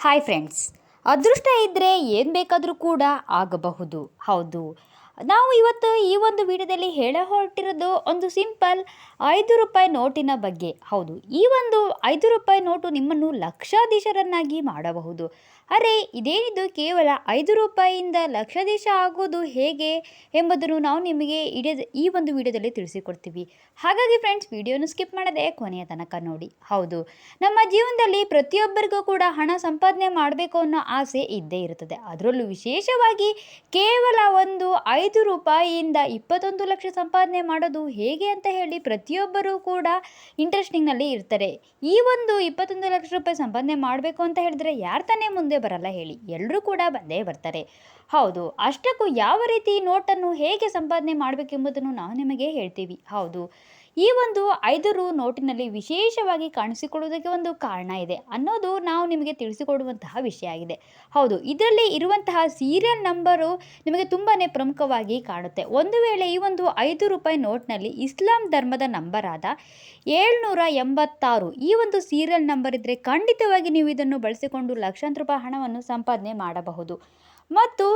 Hi friends ಅದೃಷ್ಟ ಇದ್ದರೆ ಏನು ಬೇಕಾದರೂ ಕೂಡ ಆಗಬಹುದು. ಹೌದು. ನಾವು ಇವತ್ತು ಈ ಒಂದು ವಿಡಿಯೋದಲ್ಲಿ ಹೇಳ ಹೊರಟಿರೋದು ಒಂದು ಸಿಂಪಲ್ ಐದು ರೂಪಾಯಿ ನೋಟಿನ ಬಗ್ಗೆ. ಹೌದು. ಈ ಒಂದು ಐದು ರೂಪಾಯಿ ನೋಟು ನಿಮ್ಮನ್ನು ಲಕ್ಷಾಧೀಶರನ್ನಾಗಿ ಮಾಡಬಹುದು. ಅರೆ, ಇದೇನಿದು? ಕೇವಲ ಐದು ರೂಪಾಯಿಯಿಂದ ಲಕ್ಷಾಧೀಶ ಆಗೋದು ಹೇಗೆ ಎಂಬುದನ್ನು ನಾವು ನಿಮಗೆ ಇಡೀ ಈ ಒಂದು ವಿಡಿಯೋದಲ್ಲಿ ತಿಳಿಸಿಕೊಡ್ತೀವಿ. ಹಾಗಾಗಿ ಫ್ರೆಂಡ್ಸ್ ವಿಡಿಯೋನ ಸ್ಕಿಪ್ ಮಾಡದೆ ಕೊನೆಯ ತನಕ ನೋಡಿ. ಹೌದು, ನಮ್ಮ ಜೀವನದಲ್ಲಿ ಪ್ರತಿಯೊಬ್ಬರಿಗೂ ಕೂಡ ಹಣ ಸಂಪಾದನೆ ಮಾಡಬೇಕು ಅನ್ನೋ ಆಸೆ ಇದ್ದೇ ಇರುತ್ತದೆ. ಅದರಲ್ಲೂ ವಿಶೇಷವಾಗಿ ಕೇವಲ ಒಂದು ಐದು ರೂಪಾಯಿಯಿಂದ ಇಪ್ಪತ್ತೊಂದು ಲಕ್ಷ ಸಂಪಾದನೆ ಮಾಡೋದು ಹೇಗೆ ಅಂತ ಹೇಳಿ ಪ್ರತಿಯೊಬ್ಬರೂ ಕೂಡ ಇಂಟ್ರೆಸ್ಟಿಂಗ್ನಲ್ಲಿ ಇರ್ತಾರೆ. ಈ ಒಂದು ಇಪ್ಪತ್ತೊಂದು ಲಕ್ಷ ರೂಪಾಯಿ ಸಂಪಾದನೆ ಮಾಡಬೇಕು ಅಂತ ಹೇಳಿದ್ರೆ ಯಾರು ತಾನೇ ಮುಂದೆ ಬರಲ್ಲ ಹೇಳಿ. ಎಲ್ಲರೂ ಕೂಡ ಬಂದೇ ಬರ್ತಾರೆ. ಹೌದು, ಅಷ್ಟಕ್ಕೂ ಯಾವ ರೀತಿ ನೋಟನ್ನು ಹೇಗೆ ಸಂಪಾದನೆ ಮಾಡಬೇಕೆಂಬುದನ್ನು ನಾವು ನಿಮಗೆ ಹೇಳ್ತೀವಿ. ಹೌದು. ಈ ಒಂದು ಐದು ರು ನೋಟಿನಲ್ಲಿ ವಿಶೇಷವಾಗಿ ಕಾಣಿಸಿಕೊಳ್ಳುವುದಕ್ಕೆ ಒಂದು ಕಾರಣ ಇದೆ ಅನ್ನೋದು ನಾವು ನಿಮಗೆ ತಿಳಿಸಿಕೊಡುವಂತಹ ವಿಷಯ ಆಗಿದೆ. ಹೌದು, ಇದರಲ್ಲಿ ಇರುವಂತಹ ಸೀರಿಯಲ್ ನಂಬರು ನಿಮಗೆ ತುಂಬಾ ಪ್ರಮುಖವಾಗಿ ಕಾಣುತ್ತೆ. ಒಂದು ವೇಳೆ ಈ ಒಂದು ಐದು ರೂಪಾಯಿ ನೋಟ್ನಲ್ಲಿ ಇಸ್ಲಾಂ ಧರ್ಮದ ನಂಬರ್ ಆದ ಏಳ್ನೂರ ಎಂಬತ್ತಾರು ಈ ಒಂದು ಸೀರಿಯಲ್ ನಂಬರ್ ಇದ್ದರೆ ಖಂಡಿತವಾಗಿ ನೀವು ಇದನ್ನು ಬಳಸಿಕೊಂಡು ಲಕ್ಷಾಂತರ ರೂಪಾಯಿ ಹಣವನ್ನು ಸಂಪಾದನೆ ಮಾಡಬಹುದು. ಮತ್ತು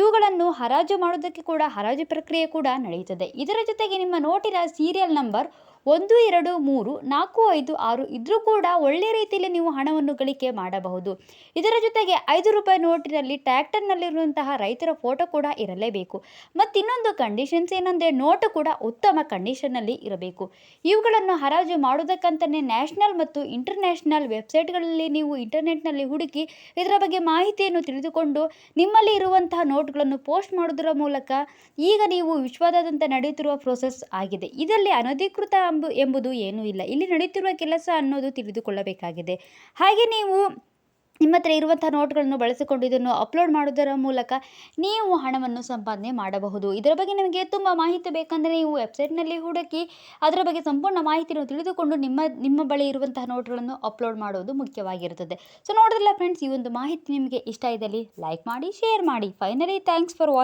ಇವುಗಳನ್ನು ಹರಾಜು ಮಾಡೋದಕ್ಕೆ ಕೂಡ, ಹರಾಜು ಪ್ರಕ್ರಿಯೆ ಕೂಡ ನಡೆಯುತ್ತದೆ. ಇದರ ಜೊತೆಗೆ ನಿಮ್ಮ ನೋಟಿನ ಸೀರಿಯಲ್ ನಂಬರ್ ಒಂದು, ಎರಡು, ಮೂರು, ನಾಲ್ಕು, ಐದು, ಆರು ಇದ್ರೂ ಕೂಡ ಒಳ್ಳೆ ರೀತಿಯಲ್ಲಿ ನೀವು ಹಣವನ್ನು ಗಳಿಕೆ ಮಾಡಬಹುದು. ಇದರ ಜೊತೆಗೆ ಐದು ರೂಪಾಯಿ ನೋಟಿನಲ್ಲಿ ಟ್ರ್ಯಾಕ್ಟರ್ನಲ್ಲಿರುವಂತಹ ರೈತರ ಫೋಟೋ ಕೂಡ ಇರಲೇಬೇಕು. ಮತ್ತು ಇನ್ನೊಂದು ಕಂಡೀಷನ್ಸ್ ಏನಂದರೆ ನೋಟು ಕೂಡ ಉತ್ತಮ ಕಂಡೀಷನ್ನಲ್ಲಿ ಇರಬೇಕು. ಇವುಗಳನ್ನು ಹರಾಜು ಮಾಡೋದಕ್ಕಂತಲೇ ನ್ಯಾಷನಲ್ ಮತ್ತು ಇಂಟರ್ನ್ಯಾಷನಲ್ ವೆಬ್ಸೈಟ್ಗಳಲ್ಲಿ ನೀವು ಇಂಟರ್ನೆಟ್ನಲ್ಲಿ ಹುಡುಕಿ, ಇದರ ಬಗ್ಗೆ ಮಾಹಿತಿಯನ್ನು ತಿಳಿದುಕೊಂಡು ನಿಮ್ಮಲ್ಲಿ ಇರುವಂತಹ ನೋಟ್ಗಳನ್ನು ಪೋಸ್ಟ್ ಮಾಡೋದರ ಮೂಲಕ ಈಗ ನೀವು ವಿಶ್ವದಾದ್ಯಂತ ನಡೆಯುತ್ತಿರುವ ಪ್ರೋಸೆಸ್ ಆಗಿದೆ. ಇದರಲ್ಲಿ ಅನಧಿಕೃತ ಎಂಬು ಎಂಬುದು ಏನೂ ಇಲ್ಲ. ಇಲ್ಲಿ ನಡೆಯುತ್ತಿರುವ ಕೆಲಸ ಅನ್ನೋದು ತಿಳಿದುಕೊಳ್ಳಬೇಕಾಗಿದೆ. ಹಾಗೆ ನೀವು ನಿಮ್ಮ ಹತ್ರ ಇರುವಂಥ ನೋಟ್ಗಳನ್ನು ಬಳಸಿಕೊಂಡು ಇದನ್ನು ಅಪ್ಲೋಡ್ ಮಾಡೋದರ ಮೂಲಕ ನೀವು ಹಣವನ್ನು ಸಂಪಾದನೆ ಮಾಡಬಹುದು. ಇದರ ಬಗ್ಗೆ ನಿಮಗೆ ತುಂಬ ಮಾಹಿತಿ ಬೇಕಂದರೆ ನೀವು ವೆಬ್ಸೈಟ್ನಲ್ಲಿ ಹುಡುಕಿ ಅದರ ಬಗ್ಗೆ ಸಂಪೂರ್ಣ ಮಾಹಿತಿಯನ್ನು ತಿಳಿದುಕೊಂಡು ನಿಮ್ಮ ನಿಮ್ಮ ಬಳಿ ಇರುವಂತಹ ನೋಟ್ಗಳನ್ನು ಅಪ್ಲೋಡ್ ಮಾಡೋದು ಮುಖ್ಯವಾಗಿರುತ್ತದೆ. ಸೊ ನೋಡಿದ್ರಲ್ಲ ಫ್ರೆಂಡ್ಸ್ ಈ ಒಂದು ಮಾಹಿತಿ ನಿಮಗೆ ಇಷ್ಟ ಇದ್ದಲ್ಲಿ ಲೈಕ್ ಮಾಡಿ ಶೇರ್ ಮಾಡಿ. Finally thanks for watch